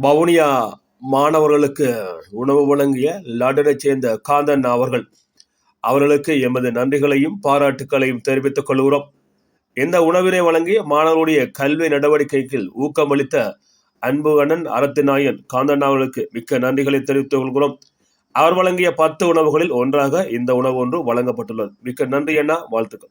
வவுனியா மாணவர்களுக்கு உணவு வழங்கிய லண்டனைச் சேர்ந்த காந்தன் அவர்கள். அவர்களுக்கு எமது நன்றிகளையும் பாராட்டுக்களையும் தெரிவித்துக் கொள்கிறோம். இந்த உணவினை வழங்கிய மாணவருடைய கல்வி நடவடிக்கைக்கு ஊக்கமளித்த அன்பு அண்ணன் அரத்திநாயன் காந்தன் அவர்களுக்கு மிக்க நன்றிகளை தெரிவித்துக் கொள்கிறோம். அவர் வழங்கிய பத்து உணவுகளில் ஒன்றாக இந்த உணவு ஒன்று வழங்கப்பட்டுள்ளது. மிக்க நன்றி அண்ணா வாழ்த்துக்கள்.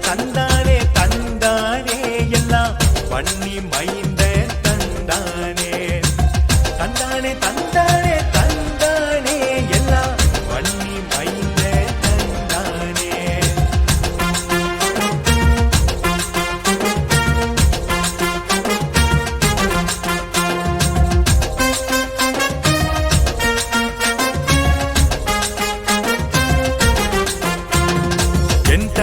தந்தானே தந்தானே எல்லாம் பண்ணி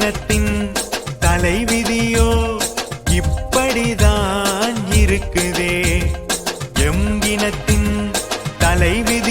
பயணத்தின் தலைவிதியோ இப்படிதான் இருக்குதே. எங்கினத்தின் தலைவிதி